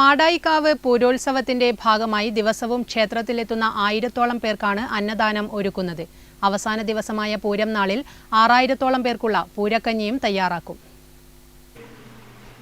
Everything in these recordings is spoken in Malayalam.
മാടായിക്കാവ് പൂരോത്സവത്തിന്റെ ഭാഗമായി ദിവസവും ക്ഷേത്രത്തിലെത്തുന്ന ആയിരത്തോളം പേർക്കാണ് അന്നദാനം ഒരുക്കുന്നത്. അവസാന ദിവസമായ പൂരം നാളിൽ ആറായിരത്തോളം പേർക്കുള്ള പൂരക്കഞ്ഞിയും തയ്യാറാക്കും.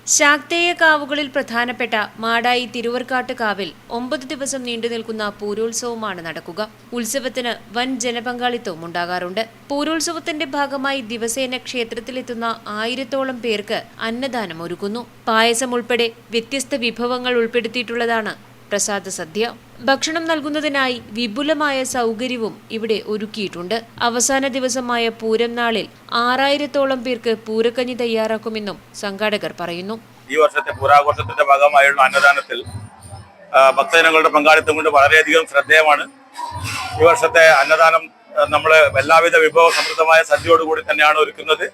ശാക്തേയ കാവുകളിൽ പ്രധാനപ്പെട്ട മാടായി തിരുവർക്കാട്ട് കാവിൽ ഒമ്പത് ദിവസം നീണ്ടു നിൽക്കുന്ന പൂരോത്സവമാണ് നടക്കുക. ഉത്സവത്തിന് വൻ ജനപങ്കാളിത്തവും ഉണ്ടാകാറുണ്ട്. പൂരോത്സവത്തിന്റെ ഭാഗമായി ദിവസേന ക്ഷേത്രത്തിലെത്തുന്ന ആയിരത്തോളം പേർക്ക് അന്നദാനം ഒരുക്കുന്നു. പായസം ഉൾപ്പെടെ വ്യത്യസ്ത വിഭവങ്ങൾ ഉൾപ്പെടുത്തിയിട്ടുള്ളതാണ് പ്രസാദ സദ്യ ഭക്ഷണം നൽകുന്നതിനായി വിപുലമായ സൗകര്യവും ഇവിടെ ഒരുക്കിയിട്ടുണ്ട്. അവസാന ദിവസമായ പൂരം നാളിൽ ആറായിരത്തോളം പേർക്ക് പൂരക്കഞ്ഞി തയ്യാറാക്കുമെന്നും സംഘാടകർ പറയുന്നു. ഈ വർഷത്തെ പൂരാഘോഷത്തിന്റെ ഭാഗമായുള്ള അന്നദാനത്തിൽ ഭക്തജനങ്ങളുടെ പങ്കാളിത്തം കൊണ്ട് വളരെയധികം ശ്രദ്ധേയമാണ്. ഈ വർഷത്തെ അന്നദാനം നമ്മൾ എല്ലാവിധ വിഭവ സമൃദ്ധമായ സദ്യയോടുകൂടി തന്നെയാണ് ഒരുക്കുന്നത്.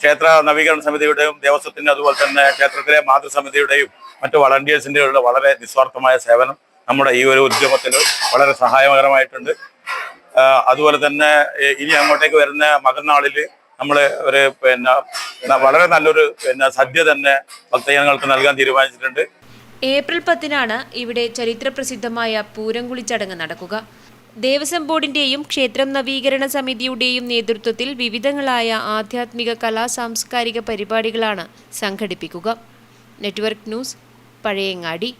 ക്ഷേത്ര നവീകരണ സമിതിയുടെയും ദേവസ്വത്തിന്റെ അതുപോലെ തന്നെ ക്ഷേത്രത്തിലെ മാതൃസമിതിയുടെയും മറ്റു വളണ്ടിയേഴ്സിന്റെയുള്ള വളരെ നിസ്വാർത്ഥമായ സേവനം നമ്മുടെ ഈ ഒരു ഉദ്യമത്തിൽ വളരെ സഹായകരമായിട്ടുണ്ട്. അതുപോലെ തന്നെ ഇനി അങ്ങോട്ടേക്ക് വരുന്ന മകന്നാളിൽ നമ്മൾ ഒരു പിന്നെ വളരെ നല്ലൊരു പിന്നെ സദ്യ തന്നെ ഭക്തജനങ്ങൾക്ക് നൽകാൻ തീരുമാനിച്ചിട്ടുണ്ട്. ഏപ്രിൽ പത്തിനാണ് ഇവിടെ ചരിത്രപ്രസിദ്ധമായ പൂരംകുളി ചടങ്ങ് നടക്കുക. ദേവസ്വം ബോർഡിന്റെയും ക്ഷേത്രം നവീകരണ സമിതിയുടെയും നേതൃത്വത്തിൽ വിവിധങ്ങളായ ആധ്യാത്മിക കലാ സാംസ്കാരിക പരിപാടികളാണ് സംഘടിപ്പിക്കുക. Network news Pazhayangadi.